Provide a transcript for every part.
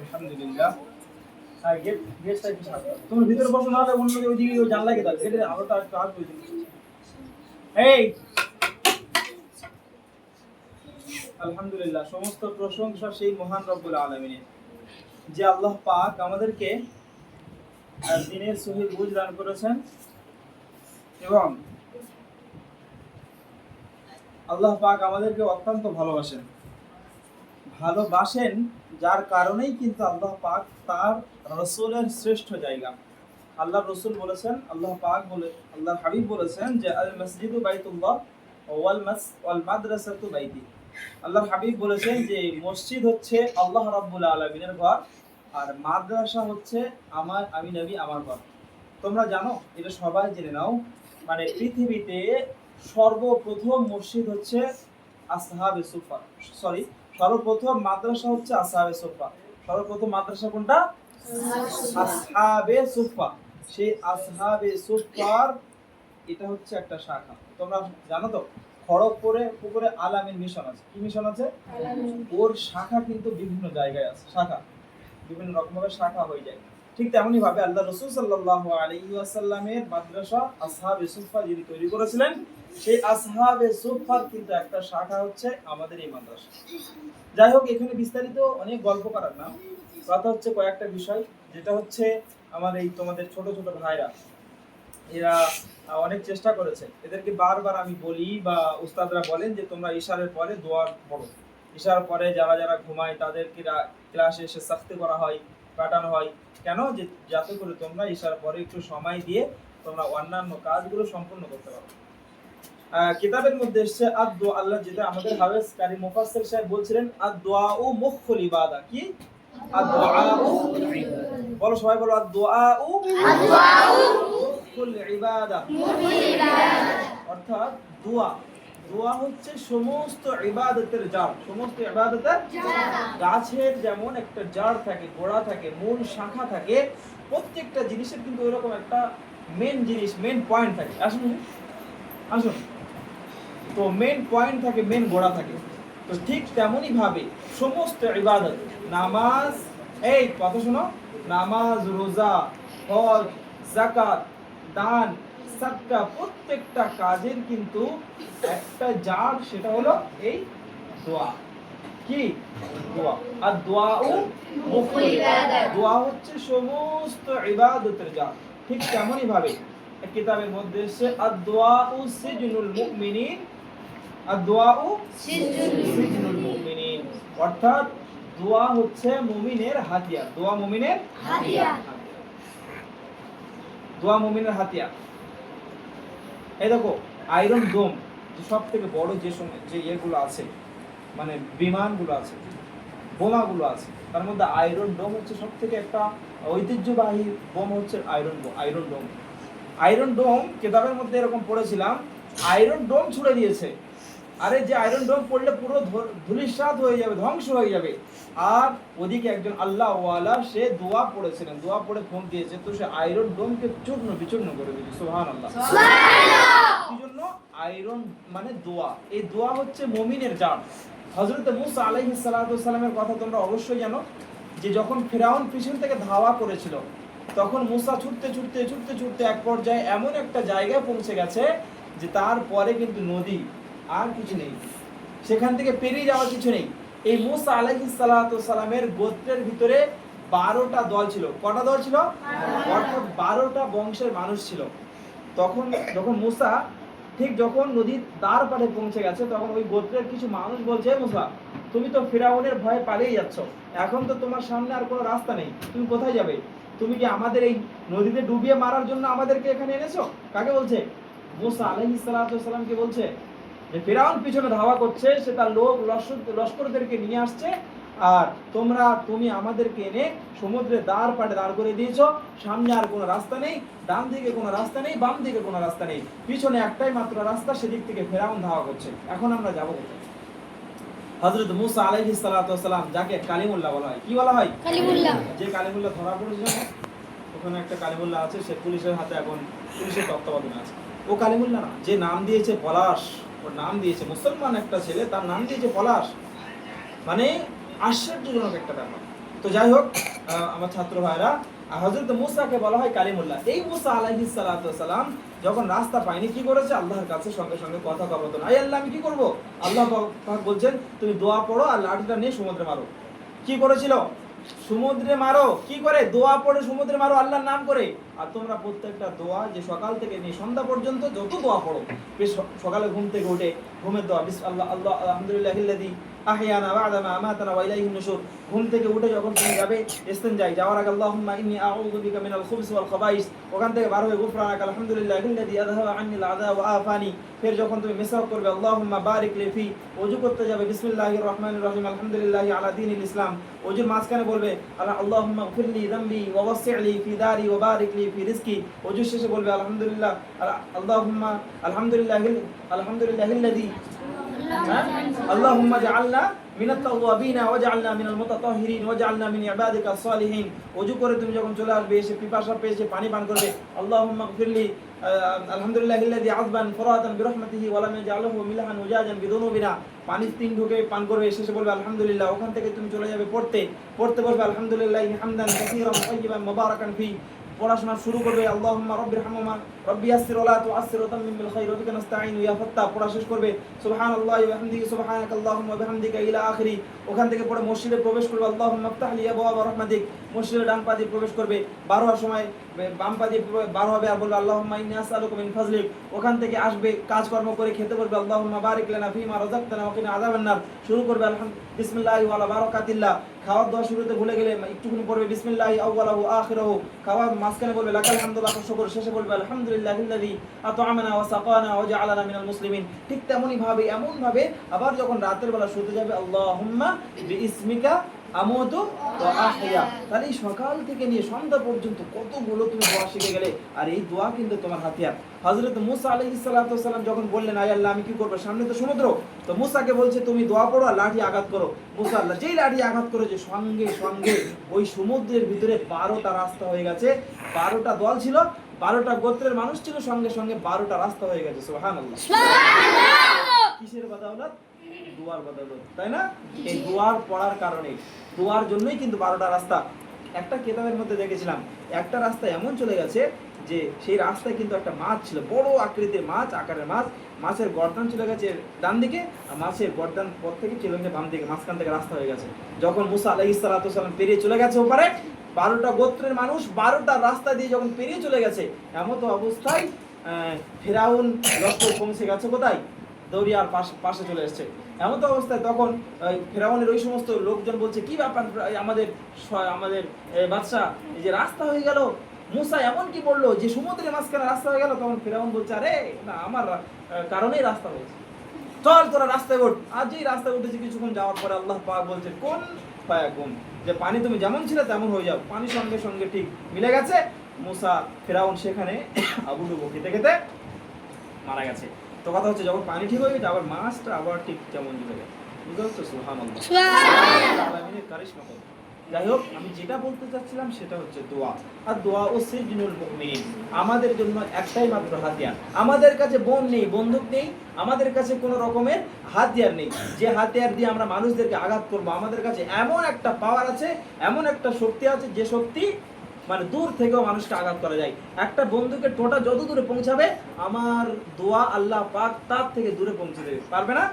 আলহামদুলিল্লাহ। আলহামদুলিল্লাহ, সমস্ত প্রশংসা সেই মহান রব্বুল আলমিনের। যে আল্লাহ পাক আমাদেরকে দিনের সহি বুঝ দান করেছেন এবং আল্লাহ পাক আমাদেরকে অত্যন্ত ভালোবাসেন। ভালোবাসেন যার কারণেই কিন্তু আল্লাহ পাক তার রসুলের শ্রেষ্ঠ জায়গা। আল্লাহ রসুল বলেছেন, আল্লাহ পাক বলে আল্লাহ হাবিব বলেছেন যে, আল মসজিদু বাইতুল্লাহ ওয়াল মাস, ওয়াল মাদ্রাসাতু বাইতি। আল্লাহ হাবিব বলেছেন যে, মসজিদ হচ্ছে আল্লাহ রাব্বুল আলামিনের ঘর আর মাদ্রাসা হচ্ছে আমার, আমি নবী আমার ঘর। তোমরা জানো, এটা সবাই জেনে নাও মানে পৃথিবীতে সর্বপ্রথম মসজিদ হচ্ছে আসহাবে সুফা সরি সর্বপ্রথম মাদ্রাসা হচ্ছে আসহাবে সুফা। সর্বপ্রথম মাদ্রাসা কোনটা? আসহাবে সুফা। সেই আসহাবে সুফার এটা হচ্ছে একটা শাখা। তোমরা জানো তো খড়গপুরে পুকুরে আলামিন মিশন আছে। কি মিশন আছে? ওর শাখা কিন্তু বিভিন্ন জায়গায় আছে। শাখা। বিভিন্ন রকম ভাবে শাখা হয়ে যায়। ঠিক তেমনি ভাবে আল্লাহ রসুল সাল্লাহ আলাইহি ওয়াসাল্লামের মাদ্রাসা আসহাবে সুফা যিনি তৈরি করেছিলেন সেই আসহাবে সুফার কিন্তু একটা শাখা হচ্ছে আমাদের এই মাদ্রাসা। যাই হোক, এখানে বিস্তারিত অনেক গল্প করার না কথা হচ্ছে কয়েকটা বিষয়, যেটা হচ্ছে আমার এই তোমাদের ছোট ছোট ভাইরা। এরা অনেক চেষ্টা করেছে। এদেরকে বারবার আমি বলি বা উস্তাদরা বলেন যে, তোমরা ইশারের পরে দোয়া পড়ো। ইশার পরে যারা যারা ঘুমায়, তাদেরকে ক্লাসে এসে শাস্তি করা হয় কাটানো হয়। কেন? যে যাতে করে তোমরা ইশার পরে একটু সময় দিয়ে তোমরা অন্যান্য কাজগুলো সম্পূর্ণ করতে পারো। কিতাবের মধ্যে এসছে আদ দোয়া আল্লাহ, যেটা আমাদের হাফেজ কারি মুফাসসির সাহেব বলছিলেন আদ দোয়া ও মুখুল ইবাদা কি? আদ দোয়া বলো সবাই, বলো আদ দোয়া ও অর্থাৎ দোয়া। দোয়া হচ্ছে সমস্ত ইবাদতের জাড় সমস্ত ইবাদতের গাছের যেমন একটা জাড় থাকে, গোড়া থাকে, মূল শাখা থাকে, প্রত্যেকটা জিনিসের কিন্তু ওইরকম একটা মেন জিনিস মেন পয়েন্ট থাকে। আসুন আসুন। তো মেন পয়েন্ট থাকে মেন গোড়া থাকে। তো ঠিক তেমনই ভাবে সমস্ত ইবাদত, নামাজ, এই কথা শোনো, নামাজ, রোজা, হজ জাকাত দান সাতটা প্রত্যেকটা কাজের কিন্তু একটা জার সেটা হলো এই দোয়া। কি? দোয়া। আর দোয়া ও দোয়া হচ্ছে সমস্ত ইবাদতের জার ঠিক তেমনই ভাবে কিতাবের মধ্যে এসে আর দোয়া ও সিজনুল মুমিনিন আর দোয়া ও সিজনুল মুমিনিন অর্থাৎ দোয়া হচ্ছে মুমিনের হাতিয়ার দোয়া মুমিনের দোয়া মুমিনের হাতিয়ার এই দেখো আয়রন ডোম যে সব থেকে বড় যে যে ইয়েগুলো আছে মানে বিমানগুলো আছে বোমাগুলো আছে তার মধ্যে আয়রন ডোম হচ্ছে সব থেকে একটা ঐতিহ্যবাহী বোম হচ্ছে iron iron dome. Iron dome কেতাবের মধ্যে এরকম পড়েছিলাম আয়রন ডোম ছুড়ে দিয়েছে। আরে যে আয়রন ডোম পড়লে পুরো ধ- ধূলিসাৎ হয়ে যাবে ধ্বংস হয়ে যাবে। আর ওদিকে একজন আল্লাহ ওয়ালা সে দোয়া পড়েছিলেন দোয়া পড়ে ফোন দিয়েছে। তো সে আয়রন ডোমকে চূর্ণ বিচূর্ণ করে দিয়েছে সুবহান আল্লাহ কি জন্য? আয়রন মানে দোয়া। এই দোয়া হচ্ছে মমিনের জান। হজরত মুসা আলাইহিস সালাতু সালামের কথা তোমরা অবশ্যই জানো যে যখন ফেরাউন পিছন থেকে ধাওয়া করেছিল তখন মুসা ছুটতে ছুটতে ছুটতে ছুটতে এক পর্যায়ে এমন একটা জায়গায় পৌঁছে গেছে যে তারপরে কিন্তু নদী আর কিছু নেই। সেখান থেকে পেরিয়ে যাওয়ার কিছু নেই। এই মুসা সালাতু সালামের গোত্রের ভিতরে বারোটা দল ছিল। কটা দল ছিল? অর্থাৎ বারোটা বংশের মানুষ ছিল। তখন যখন মুসা ঠিক যখন নদীর তার পাড়ে পৌঁছে গেছে তখন ওই গোত্রের কিছু মানুষ বলছে "এ মুসা তুমি তো ফেরাউনের ভয়ে পালিয়ে যাচ্ছ। এখন তো তোমার সামনে আর কোনো রাস্তা নেই। তুমি কোথায় যাবে? তুমি কি আমাদের এই নদীতে ডুবিয়ে মারার জন্য আমাদেরকে এখানে এনেছো? কাকে বলছে? মুসা সালামকে বলছে যে ফেরাউন পিছনে ধাওয়া করছে সে তার লোক লস্করদেরকে নিয়ে আসছে। আর তোমরা তুমি আমাদেরকে এনে সমুদ্রের দ্বার পাড়ে দাঁড় করে দিয়েছ। সামনে আর কোনো রাস্তা নেই ডান দিকে কোনো রাস্তা নেই বাম দিকে কোনো রাস্তা নেই। পিছনে একটাই মাত্র রাস্তা সেদিক থেকে ফেরাউন ধাওয়া করছে। এখন আমরা যাব কোথায়? হযরত মুসা সালাম যাকে কালিমুল্লাহ বলা হয়। কি বলা হয়? কালিমুল্লাহ। যে কালিমুল্লাহ ধরা পড়েছে ওখানে একটা কালিমুল্লাহ আছে সে পুলিশের হাতে এখন পুলিশের তত্ত্বাবধানে আছে। ও কালিমুল্লাহ না যে নাম দিয়েছে পলাশ। ওর নাম দিয়েছে। মুসলমান একটা ছেলে, তার নাম দিয়েছে পলাশ। মানে আশ্চর্যজনক একটা ব্যাপার। তো যাই হোক আমার ছাত্র ভাইরা হজরত মুসাকে বলা হয় কালিমুল্লাহ। এই মুসা সালাতু সালাম যখন রাস্তা পায়নি, কি করেছে? আল্লাহর কাছে সঙ্গে সঙ্গে কথা কবতন আই আল্লাহ, আমি কি করব? আল্লাহ বলছেন, তুমি দোয়া পড়ো আর লাঠিটা নিয়ে সমুদ্রে মারো। কি করেছিল? সমুদ্রে মারো। কি করে? দোয়া পড়ে সমুদ্রে মারো, আল্লাহর নাম করে। আর তোমরা প্রত্যেকটা দোয়া যে সকাল থেকে নিয়ে সন্ধ্যা পর্যন্ত যত দোয়া পড়ো, বেশ সকালে ঘুম থেকে উঠে ঘুমের দোয়া। বিস আল্লাহ আল্লাহ আলহামদুলিল্লাহ ইল্লাযী আহইয়ানা বা'দামা আমাতানা ওয়া ইলাইহিন নুশুর ঘুম থেকে উঠে যখন তুমি যাবে ইস্তেনজাই যাওয়ার আগে আল্লাহুম্মা ইন্নী আউযু বিকা মিনাল খুবুসি ওয়াল খাবাইস ওখান থেকে বার হয়ে গুফরানাকা আলহামদুলিল্লাহ ইল্লাযী আযহাবা আন্নি আল আযা ওয়া আফানি ফের যখন তুমি মিসওয়াক করবে আল্লাহুম্মা বারিক লি ফি ওযু করতে যাবে বিসমিল্লাহির রহমানির রহিম আলহামদুলিল্লাহ আলা দীনিল ইসলাম ওযুর মাঝখানে বলবে আল্লাহ আল্লাহুম্মা গফিরলি যামবি ওয়া ওয়াসসি'লি ফি দারি ওয়া বারিক লি ফি রিজকি ওযুর শেষে বলবে আলহামদুলিল্লাহ আল- আল্লাহুম্মা আলহামদুলিল্লাহ আলহামদুলিল্লাহিল্লাযী اللهم اجعلنا من التوابين واجعلنا من المتطهرين واجعلنا من عبادك الصالحين ওযু করে তুমি যখন চলে আসবে এসে পিপাসা পেয়েছে পানি পান করবে আল্লাহুম্মা গফিরলি আলহামদুলিল্লাহ الذي عذبا فراتا برحمته ولم يجعله ملحا وجاجا بذنوبنا পানি তিন ঢুকে পান করবে শেষে বলবে আলহামদুলিল্লাহ ওখান থেকে তুমি চলে যাবে পড়তে পড়তে বলবে আলহামদুলিল্লাহ হামদান কাসীরান তাইয়িবান মুবারাকান ফি পড়াশোনা শুরু করবে আল্লাহুম্মা রাব্বির হামহুমা রাব্বি ইয়া ফাত্তাহ, পড়া শেষ করবে। সুবহানাল্লাহি ওয়া বিহামদিহি, সুবহানাকা আল্লাহুম্মা বিহামদিকা ইলা আখিরি। ওখান থেকে পড়ে মসজিদে প্রবেশ করবে। আল্লাহুম্মা ইফতাহ লি আবওয়াবা রাহমাতিক। মসজিদের ডান পা দিয়ে প্রবেশ করবে। বার হওয়ার সময় বাম পা দিয়ে বার হবে আর বলবে, আল্লাহুম্মা ইন্নী আসআলুকা মিন ওখান থেকে আসবে, কাজকর্ম করে খেতে বলবে, আল্লাহুম্মা বারিক লানা ফীমা রাযাকতানা ওয়া কিনা আযাবান শুরু করবে আলহাম বিসমিল্লাহি ওয়া বারাকাতিল্লাহ। খাওয়ার দোয়া শুরুতে ভুলে গেলে একটুখানি পড়বে, বিসমিল্লাহি আউয়ালাহু আখিরাহু। খাওয়ার মাঝখানে বলবে, লাকাল হামদু, লাকাল শুকর। শেষে বলবে ঠিক তেমনই ভাবে এমন ভাবে আবার যখন রাতের বেলা শুতে যাবে এই সকাল থেকে নিয়ে সন্ধ্যা পর্যন্ত কতগুলো তুমি দোয়া শিখে গেলে, আর এই দোয়া কিন্তু তোমার হাতিয়ার। মুসা যখন বললেন, আয় আল্লাহ, আমি কি করব? সামনে তো সমুদ্র। তো মুসাকে বলছে, তুমি দোয়া পড়ো আর লাঠি আঘাত করো। মুসা আল্লাহ, যেই লাঠি আঘাত করেছে সঙ্গে সঙ্গে ওই সমুদ্রের ভিতরে বারোটা রাস্তা হয়ে গেছে। বারোটা দল ছিল বারোটা গোত্রের মানুষ ছিল সঙ্গে সঙ্গে বারোটা রাস্তা হয়ে গেছে কিসের বদৌলত? দুয়ার বদৌলত তাই না? এই দুয়ার পড়ার কারণে। দুয়ার জন্যই কিন্তু বারোটা রাস্তা। একটা কেতাবের মধ্যে দেখেছিলাম একটা রাস্তা এমন চলে গেছে যে সেই রাস্তায় কিন্তু একটা মাছ ছিল বড় আকৃতির মাছ আকারের মাছ। মাছের গর্দান চলে গেছে ডান দিকে আর মাছের গর্দান পর থেকে চলে গেছে বাম দিকে মাঝখান থেকে রাস্তা হয়ে গেছে। যখন মুসা আলাইহিস সালাম পেরিয়ে চলে গেছে ওপারে বারোটা গোত্রের মানুষ বারোটা রাস্তা দিয়ে যখন পেরিয়ে চলে গেছে এমন তো অবস্থায় ফেরাউন লস্কর পৌঁছে গেছে কোথায়? দৌড়িয়ার পাশে পাশে চলে এসেছে। এমন তো অবস্থায় তখন ফেরাউনের ওই সমস্ত লোকজন বলছে কি ব্যাপার আমাদের আমাদের এ, বাদশা এই যে রাস্তা হয়ে গেল মুসা এমন কি বলল যে সমুদ্রের মাঝখানে রাস্তা হয়ে গেল? তখন ফেরাউন বলছে আরে না আমার কারণেই রাস্তা হয়েছে। চল তোরা রাস্তায় ওঠ আজ এই রাস্তায় উঠেছে কিছুক্ষণ যাওয়ার পরে আল্লাহ পাক বলছে কোন পায়া গুম যে পানি তুমি যেমন ছিলে তেমন হয়ে যাও। পানি সঙ্গে সঙ্গে ঠিক মিলে গেছে। মুসা ফেরাউন সেখানে আবু ডুবো খেতে খেতে মারা গেছে। তো কথা হচ্ছে যখন পানি ঠিক হয়ে গেছে আবার মাছটা আবার ঠিক যেমন জুড়ে গেছে বুঝতে পারছ? সুহান আলামিনের কারিশমা কত। যাই হোক আমি যেটা বলতে চাচ্ছিলাম সেটা হচ্ছে দোয়া। আর দোয়া ও সিজনুল মুমিনিন। আমাদের জন্য একটাই মাত্র হাতিয়ার। আমাদের কাছে বোন নেই বন্দুক নেই আমাদের কাছে কোনো রকমের হাতিয়ার নেই। যে হাতিয়ার দিয়ে আমরা মানুষদেরকে আঘাত করব আমাদের কাছে এমন একটা পাওয়ার আছে এমন একটা শক্তি আছে যে শক্তি মানে দূর থেকেও মানুষকে আঘাত করা যায়। একটা বন্দুকের টোটা যত দূরে পৌঁছাবে আমার দোয়া আল্লাহ পাক তার থেকে দূরে পৌঁছে দেবে পারবে না?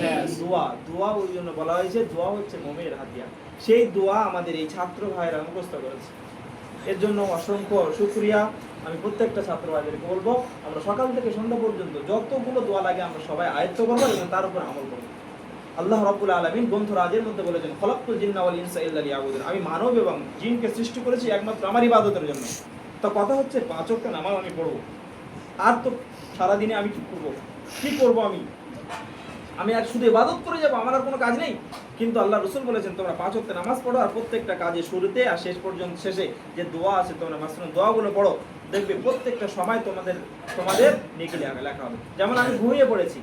হ্যাঁ দোয়া দোয়া ওই জন্য বলা হয়েছে দোয়া হচ্ছে মোমের হাতিয়ার। সেই দোয়া আমাদের এই ছাত্র ভাইয়েরা মুখস্থ করেছে। এর জন্য অসংখ্য শুক্রিয়া। আমি প্রত্যেকটা ছাত্র ভাইদেরকে বলব, আমরা সকাল থেকে সন্ধ্যা পর্যন্ত যতগুলো দোয়া লাগে আমরা সবাই আয়ত্ত করব এবং তার উপর আমল করব। আল্লাহ রাব্বুল আলামিন গ্রন্থ রাজের মধ্যে বলেছেন খলাক্তুল জিন্না ওয়াল ইনসা ইল্লা লিয়াবুদুন। আমি মানব এবং জিনকে সৃষ্টি করেছি একমাত্র আমার ইবাদতের জন্য। তো কথা হচ্ছে, পাঁচ ওয়াক্ত নামাজ আমি পড়ব। আর তো সারাদিনে আমি কি করব? কি করব আমি? আমি আর শুধু ইবাদত করে যাব, আমার আর কোনো কাজ নেই। কিন্তু আল্লাহ রসুল বলেছেন, তোমরা পাঁচ ওয়াক্ত নামাজ পড়ো আর প্রত্যেকটা কাজে শুরুতে আর শেষ পর্যন্ত শেষে যে দোয়া আছে, তোমরা মাসরুম দোয়াগুলো পড়ো, দেখবে প্রত্যেকটা সময় তোমাদের তোমাদের নেকি লেখা লেখা হবে। যেমন আমি ঘুমিয়ে পড়েছি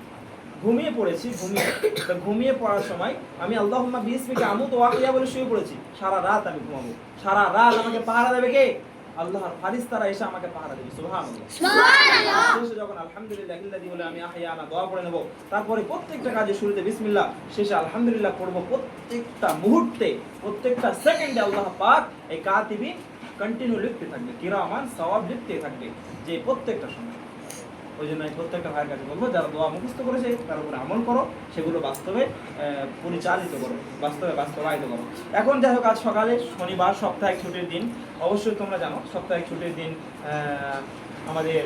ঘুমিয়ে পড়েছি, ঘুমিয়ে। তো ঘুমিয়ে পড়ার সময় আমি আল্লাহুম্মা বিসমিকা আমু দোয়া বলে শুয়ে পড়েছি। সারা রাত আমি ঘুমাবো। সারা রাত আমাকে পাহারা দেবে কে? আল্লাহর ফারিস্তারা এসে আমাকে পাহারা দেবে সুবহানাল্লাহ। যখন আলহামদুলিল্লাহ ইল্লাযী বলে আমি আহইয়ানা দোয়া পড়ে নেব তারপরে প্রত্যেকটা কাজে শুরুতে বিসমিল্লাহ শেষে আলহামদুলিল্লাহ পড়ব প্রত্যেকটা মুহূর্তে প্রত্যেকটা সেকেন্ডে আল্লাহ পাক এই কাতিবি কন্টিনিউ লিখতে থাকবে কিরামান সওয়াব লিখতে থাকবে যে প্রত্যেকটা সময়। ওই জন্য আমি প্রত্যেকটা ভাইয়ের কাছে বলব, যারা দোয়া মুখস্থ করেছে, তার উপরে আমল করো, সেগুলো বাস্তবে পরিচালিত করো, বাস্তবে বাস্তবায়িত করো। এখন যাই হোক, আজ সকালে শনিবার, সাপ্তাহিক ছুটির দিন। অবশ্যই তোমরা জানো, সাপ্তাহিক ছুটির দিন আমাদের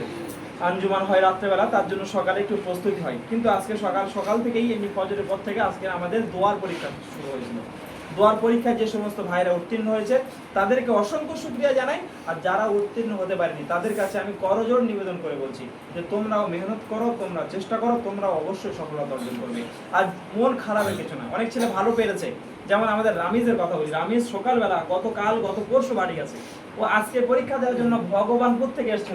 আঞ্জুমান হয় রাত্রেবেলা, তার জন্য সকালে একটু প্রস্তুতি হয়। কিন্তু আজকে সকাল সকাল থেকেই এমনি ফজরের পর থেকে আজকে আমাদের দোয়ার পরীক্ষা শুরু হয়েছিল। দোয়ার পরীক্ষায় যে সমস্ত ভাইরা উত্তীর্ণ হয়েছে, তাদেরকে অসংখ্য শুক্রিয়া জানাই। আর যারা উত্তীর্ণ হতে পারেনি, তাদের কাছে আমি করজোর নিবেদন করে বলছি যে তোমরাও মেহনত করো, তোমরা চেষ্টা করো, তোমরাও অবশ্যই সফলতা অর্জন করবে। আর মন খারাপের কিছু না। অনেক ছেলে ভালো পেরেছে। যেমন আমাদের রামিজের কথা বলি। রামিজ সকালবেলা গতকাল, গত পরশু বাড়ি গেছে। ও আজকে পরীক্ষা দেওয়ার জন্য ভগবানপুর থেকে এসছে।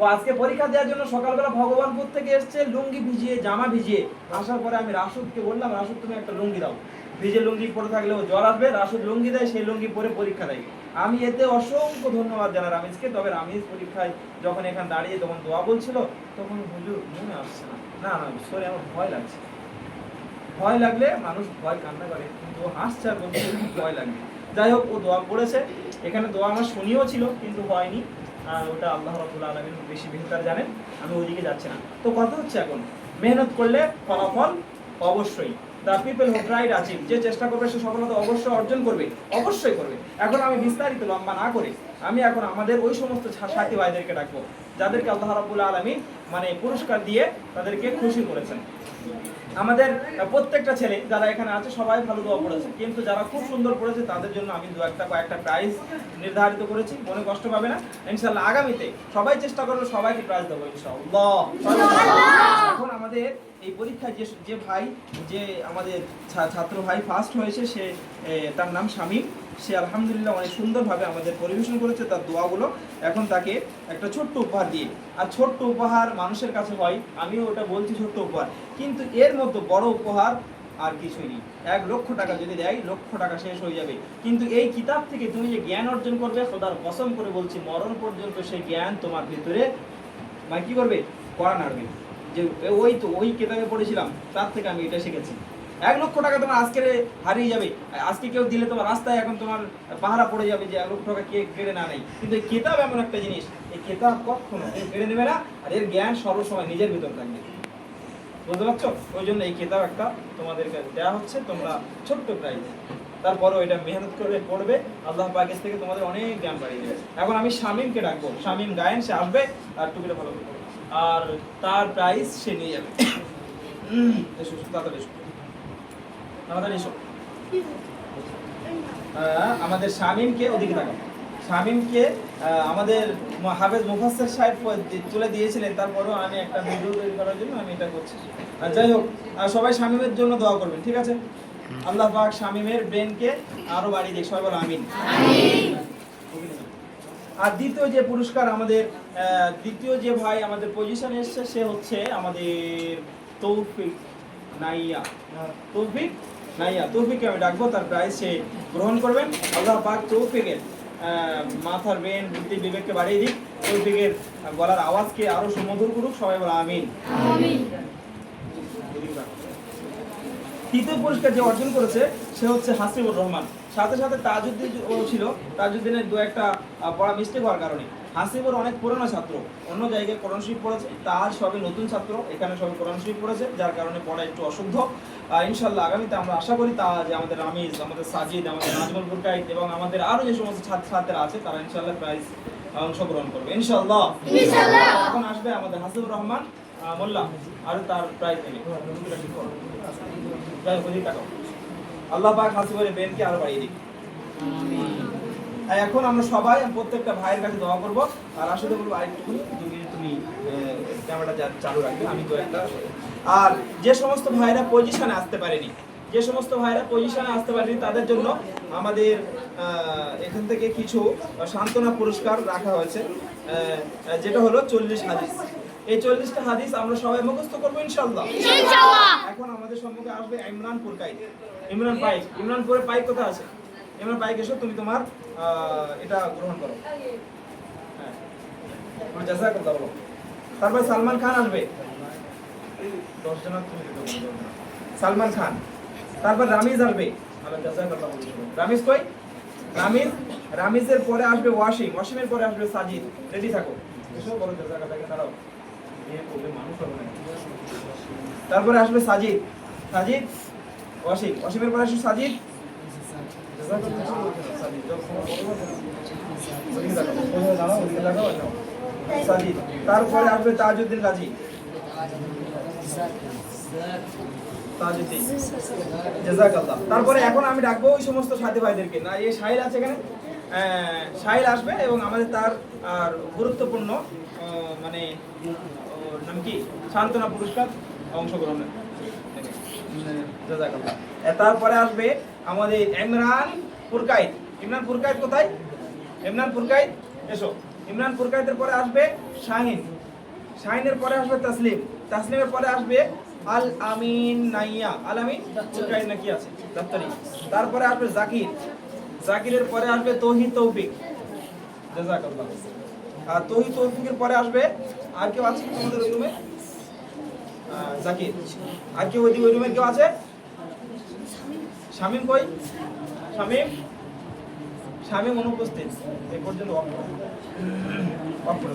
ও আজকে পরীক্ষা দেওয়ার জন্য সকালবেলা ভগবানপুর থেকে এসছে, লুঙ্গি ভিজিয়ে, জামা ভিজিয়ে। আসার পরে আমি রাসুদকে বললাম রাসুদ তুমি একটা লুঙ্গি দাও। ভিজে লুঙ্গি পরে থাকলে ও জ্বর আসবে রাসুদ লুঙ্গি দেয়, সেই লুঙ্গি পরে পরীক্ষা দেয়। আমি এতে অসংখ্য ধন্যবাদ জানাই রামিজকে, তবে রামিজ পরীক্ষায় যখন এখানে দাঁড়িয়ে তখন দোয়া বলছিল, তখন হুজুর মনে আসছে না। না না সরি আমার ভয় লাগছে। ভয় লাগলে মানুষ ভয় কান্না করে, কিন্তু হাসছে আর বলছে ভয় লাগবে। যাই হোক, ও দোয়া পড়েছে। এখানে দোয়া আমার শুনিও ছিল, কিন্তু হয়নি। আর ওটা আল্লাহ রাবুল আলমিন বেশি বেহতার জানেন, আমি ওইদিকে যাচ্ছি না। তো কথা হচ্ছে এখন, মেহনত করলে ফলাফল অবশ্যই। The people who tried achieve যে চেষ্টা করবে সে সফলতা অবশ্যই অর্জন করবে, অবশ্যই করবে। এখন আমি বিস্তারিত লম্বা না করে, আমি এখন আমাদের ওই সমস্ত সাথী ভাইদেরকে ডাকবো, যাদেরকে আল্লাহ রাবুল আলমী মানে পুরস্কার দিয়ে তাদেরকে খুশি করেছেন। আমাদের প্রত্যেকটা ছেলে যারা এখানে আছে, সবাই ভালো দোয়া পড়েছে কিন্তু যারা খুব সুন্দর পড়েছে তাদের জন্য আমি দু একটা কয়েকটা প্রাইজ নির্ধারিত করেছি, মনে কষ্ট পাবে না। ইনশাল্লাহ আগামীতে সবাই চেষ্টা করবে সবাইকে প্রাইজ দেবো এখন আমাদের এই পরীক্ষায় যে যে ভাই, যে আমাদের ছাত্র ভাই ফার্স্ট হয়েছে, সে তার নাম শামীম। সে আলহামদুলিল্লাহ অনেক সুন্দরভাবে আমাদের পরিবেশন করেছে তার দোয়াগুলো। এখন তাকে একটা ছোট্ট উপহার দিয়ে। আর ছোট্ট উপহার মানুষের কাছে হয়, আমিও ওটা বলছি ছোট্ট উপহার। কিন্তু এর মতো বড় উপহার আর কিছুই নেই। এক লক্ষ টাকা যদি দেয়, লক্ষ টাকা শেষ হয়ে যাবে। কিন্তু এই কিতাব থেকে তুমি যে জ্ঞান অর্জন করবে, খোদার কসম করে বলছি, মরণ পর্যন্ত সেই জ্ঞান তোমার ভিতরে মানে কি করবে? করা নাড়বে যে ওই তো ওই কিতাবে পড়েছিলাম, তার থেকে আমি এটা শিখেছি। এক লক্ষ টাকা তোমার আজকে হারিয়ে যাবে। আজকে কেউ দিলে তোমার রাস্তায় এখন তোমার পাহারা পড়ে যাবে যে এক লক্ষ টাকা কে কেড়ে না নেই কিন্তু এই কিতাব এমন একটা জিনিস, এই কিতাব কখনো কেড়ে নেবে না আর এর জ্ঞান সর্বসময় নিজের ভিতর থাকবে। বুঝতে পারছ? ওই জন্য এই কিতাব একটা তোমাদেরকে দেওয়া হচ্ছে, তোমরা ছোট্ট প্রাইজ তারপরে ওইটা মেহনত করে পড়বে। আল্লাহ পাকের থেকে তোমাদের অনেক জ্ঞান বাড়িয়ে দেবে। এখন আমি শামিমকে ডাকবো। শামিম গায়েন, সে আসবে আর টুকিটা ভালো। আর তার প্রাইস সে নিয়ে যাবে। তাড়াতাড়ি আমাদের শামিমকে ওদিকে তাকাও। শামিমকে আমাদের হাফেজ মুফাসসির সাহেব তুলে দিয়েছিলেন, তারপরেও আমি একটা ভিডিও তৈরি করার জন্য আমি এটা করছি। আর যাই হোক সবাই শামিমের জন্য দোয়া করবেন, ঠিক আছে? আল্লাহ পাক শামিমের ব্রেনকে আরও বাড়িয়ে দিক, সবাই বলো আমিন। আর দ্বিতীয় যে পুরস্কার আমাদের দ্বিতীয় যে ভাই আমাদের পজিশনে এসছে, সে হচ্ছে আমাদের তৌফিক নাইয়া। তৌফিক নাইয়া তৌফিককে আমি ডাকবো তার প্রাইজ সে গ্রহণ করবেন। আল্লাহ পাক তৌফিকের মাথার বেন বুদ্ধি বিবেককে বাড়িয়ে দিক। তৌফিকের গলার আওয়াজকে আরও সুমধুর করুক সবাই বলা আমিন। তৃতীয় পুরস্কার যে অর্জন করেছে সে হচ্ছে হাসিবুর রহমান। সাথে সাথে তাজউদ্দিন ছিল তাজউদ্দিনের দু একটা পড়া মিস্টেক হওয়ার কারণে। হাসিবুর অনেক পুরনো ছাত্র অন্য জায়গায় কোরআন শরীফ পড়েছে তাজ সবে নতুন ছাত্র এখানে সবে কোরআন শরীফ পড়েছে যার কারণে পড়া একটু অশুদ্ধ। ইনশাল্লাহ আগামীতে আমরা আশা করি তা যে আমাদের রামিজ আমাদের সাজিদ আমাদের নাজমুল বুরকাইত এবং আমাদের আরও যে সমস্ত ছাত্র ছাত্রীরা আছে তারা ইনশাল্লাহ প্রাইজ অংশগ্রহণ করবে। ইনশাল্লাহ এখন আসবে আমাদের হাসিবুর রহমান মোল্লা আর তার প্রাইজ নেবে। যাই হোক, ওদিকে তাকাও। আল্লাহ পাক হাসিবের বেনকে আরও বাড়িয়ে দিক। আর এখন আমরা সবাই প্রত্যেকটা ভাইয়ের কাছে দোয়া করব। আর আসলে বলব আরেকটু মিনিট তুমি ক্যামেরাটা যা- চালু রাখবে আমি তো একটা। আর যে সমস্ত ভাইরা পজিশনে আসতে পারেনি যে সমস্ত ভাইরা পজিশনে আসতে পারেনি তাদের জন্য আমাদের এখান থেকে কিছু সান্ত্বনা পুরস্কার রাখা হয়েছে। যেটা হলো চল্লিশ হাদিস। এই চল্লিশটা হাদিস আমরা সবাই মুখস্থ করব ইনশাল্লাহ এখন আমাদের সম্মুখে আসবে ইমরান পুরকাই ইমরান পাইক। ইমরানপুরের পাইক কোথায় আছে? ইমরান পাইক, এসো, তুমি তোমার এটা গ্রহণ করো। হ্যাঁ। তোমার জাযাকাল্লাহ বলো। তারপর সালমান খান আসবে। দশ। সালমান খান। তারপর রামিজ আসবে। রামিজ কই? রামিজ, রামিজের পরে আসবে ওয়াসিম। ওয়াসিমের পরে আসবে সাজিদ। রেডি থাকো। তারপরে আসবে সাজিদ। সাজিদ ওয়াসিম ওয়াসিমের পরে আসবে সাজিদ। সাজিদ, তারপরে আসবে তাজউদ্দিন গাজী। তারপরে এখন আমি ডাকবো ওই সমস্ত সাথী ভাইদেরকে। না এই সাহিল আছে এখানে? সাহিল আসবে এবং আমাদের তার, আর গুরুত্বপূর্ণ মানে নাম কি? সান্ত্বনা পুরস্কার অংশগ্রহণের। জাযাকাল্লাহ এ, তারপরে আসবে আমাদের ইমরান পুরকাইত ইমরান পুরকাইত কোথায়? ইমরান পুরকাইত এসো। ইমরান পুরকাইতের পরে আসবে শাহিন। শাহিনের পরে আসবে তাসলিম। তাসলিমের পরে আসবে আল আমিন নাইয়া। আল আমিন পুরকাইত নাকি আছে? দপ্তরি তারপরে আসবে জাকির। জাকিরের পরে আসবে তৌহিদ তৌফিক। জাযাকাল্লাহ। আর তৌহিদ তৌফিকের পরে আসবে আর কেউ আছে তোমাদের রুমে জাকির। আর কেউ ওই ওই রুমে কেউ আছে? শামিম কই? শামিম? শামিম অনুপস্থিত। এ পর্যন্ত অফ করে। অফ করে